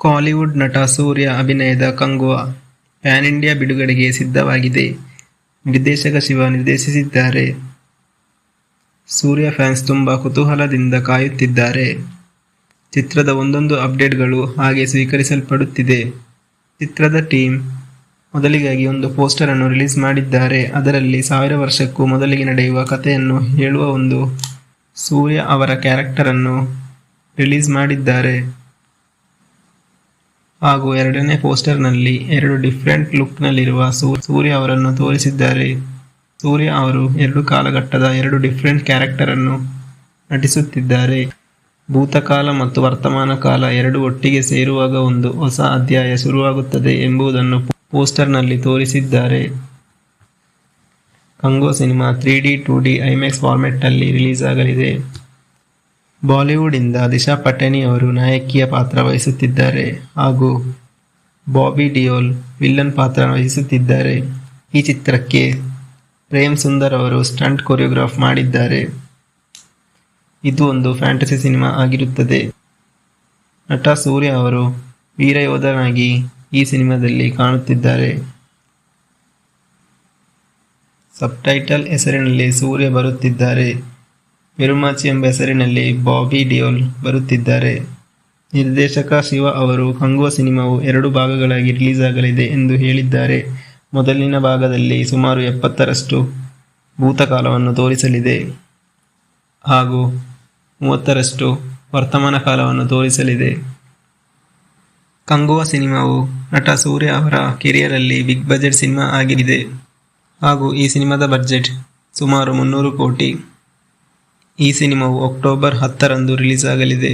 ಕಾಲಿವುಡ್ ನಟ ಸೂರ್ಯ ಅಭಿನಯದ Kanguva PAN India ಬಿಡುಗಡೆಗೆ ಸಿದ್ಧವಾಗಿದೆ. ನಿರ್ದೇಶಕ ಶಿವ ನಿರ್ದೇಶಿಸಿದ್ದಾರೆ. ಸೂರ್ಯ ಫ್ಯಾನ್ಸ್ ತುಂಬ ಕುತೂಹಲದಿಂದ ಕಾಯುತ್ತಿದ್ದಾರೆ. ಚಿತ್ರದ ಒಂದೊಂದು ಅಪ್ಡೇಟ್ಗಳು ಹಾಗೆ ಸ್ವೀಕರಿಸಲ್ಪಡುತ್ತಿದೆ. ಚಿತ್ರದ ಟೀಮ್ ಮೊದಲಿಗಾಗಿ ಒಂದು ಪೋಸ್ಟರ್ ಅನ್ನು ರಿಲೀಸ್ ಮಾಡಿದ್ದಾರೆ. ಅದರಲ್ಲಿ ಸಾವಿರ ವರ್ಷಕ್ಕೂ ಮೊದಲಿಗೆ ನಡೆಯುವ ಕಥೆಯನ್ನು ಹೇಳುವ ಒಂದು ಸೂರ್ಯ ಅವರ ಕ್ಯಾರೆಕ್ಟರನ್ನು ರಿಲೀಸ್ ಮಾಡಿದ್ದಾರೆ. ಹಾಗೂ ಎರಡನೇ ಪೋಸ್ಟರ್ನಲ್ಲಿ ಎರಡು ಡಿಫರೆಂಟ್ ಲುಕ್ನಲ್ಲಿರುವ ಸೂರ್ಯ ಅವರನ್ನು ತೋರಿಸಿದ್ದಾರೆ. ಸೂರ್ಯ ಅವರು ಎರಡು ಕಾಲಘಟ್ಟದ ಎರಡು ಡಿಫರೆಂಟ್ ಕ್ಯಾರೆಕ್ಟರ್ ಅನ್ನು ನಟಿಸುತ್ತಿದ್ದಾರೆ. ಭೂತಕಾಲ ಮತ್ತು ವರ್ತಮಾನ ಕಾಲ ಎರಡು ಒಟ್ಟಿಗೆ ಸೇರುವಾಗ ಒಂದು ಹೊಸ ಅಧ್ಯಾಯ ಶುರುವಾಗುತ್ತದೆ ಎಂಬುದನ್ನು ಪೋಸ್ಟರ್ನಲ್ಲಿ ತೋರಿಸಿದ್ದಾರೆ. ಕಂಗೋ cinema three D two D IMAX ಫಾರ್ಮೆಟ್ನಲ್ಲಿ release ಆಗಲಿದೆ ಬಾಲಿವುಡ್ ಇಂದ ದಿಶಾ ಪಟೇನಿ ಅವರು ನಾಯಕಿಯ ಪಾತ್ರ ವಹಿಸುತ್ತಿದ್ದಾರೆ ಹಾಗೂ ಬಾಬಿ ಡಿಯೋಲ್ ವಿಲ್ಲನ್ ಪಾತ್ರ ವಹಿಸುತ್ತಿದ್ದಾರೆ. ಈ ಚಿತ್ರಕ್ಕೆ ಪ್ರೇಮ್ ಸುಂದರ್ ಅವರು ಸ್ಟಂಟ್ ಕೊರಿಯೋಗ್ರಾಫ್ ಮಾಡಿದ್ದಾರೆ. ಇದು ಒಂದು ಫ್ಯಾಂಟಸಿ ಸಿನಿಮಾ ಆಗಿರುತ್ತದೆ. ನಟ ಸೂರ್ಯ ಅವರು ವೀರಯೋಧನಾಗಿ ಈ ಸಿನಿಮಾದಲ್ಲಿ ಕಾಣುತ್ತಿದ್ದಾರೆ. ಸಬ್ಟೈಟಲ್ ಹೆಸರಿನಲ್ಲಿ ಸೂರ್ಯ ಬರುತ್ತಿದ್ದಾರೆ. ಮಿರುಮಾಚಿ ಎಂಬ ಹೆಸರಿನಲ್ಲಿ ಬಾಬಿ ಡಿಯೋಲ್ ಬರುತ್ತಿದ್ದಾರೆ. ನಿರ್ದೇಶಕ ಶಿವ ಅವರು ಕಂಗುವ ಸಿನಿಮಾವು ಎರಡು ಭಾಗಗಳಾಗಿ ರಿಲೀಸ್ ಆಗಲಿದೆ ಎಂದು ಹೇಳಿದ್ದಾರೆ. ಮೊದಲಿನ ಭಾಗದಲ್ಲಿ ಸುಮಾರು ಎಪ್ಪತ್ತರಷ್ಟು ಭೂತಕಾಲವನ್ನು ತೋರಿಸಲಿದೆ ಹಾಗೂ ಮೂವತ್ತರಷ್ಟು ವರ್ತಮಾನ ಕಾಲವನ್ನು ತೋರಿಸಲಿದೆ. ಕಂಗುವ ಸಿನಿಮಾವು ನಟ ಸೂರ್ಯ ಅವರ ಕೆರಿಯರಲ್ಲಿ ಬಿಗ್ ಬಜೆಟ್ ಸಿನಿಮಾ ಆಗಿದೆ ಹಾಗೂ ಈ ಸಿನಿಮಾದ ಬಜೆಟ್ ಸುಮಾರು ಮುನ್ನೂರು ಕೋಟಿ. ಈ ಸಿನಿಮಾವು ಅಕ್ಟೋಬರ್ ಹತ್ತರಂದು ರಿಲೀಸ್ ಆಗಲಿದೆ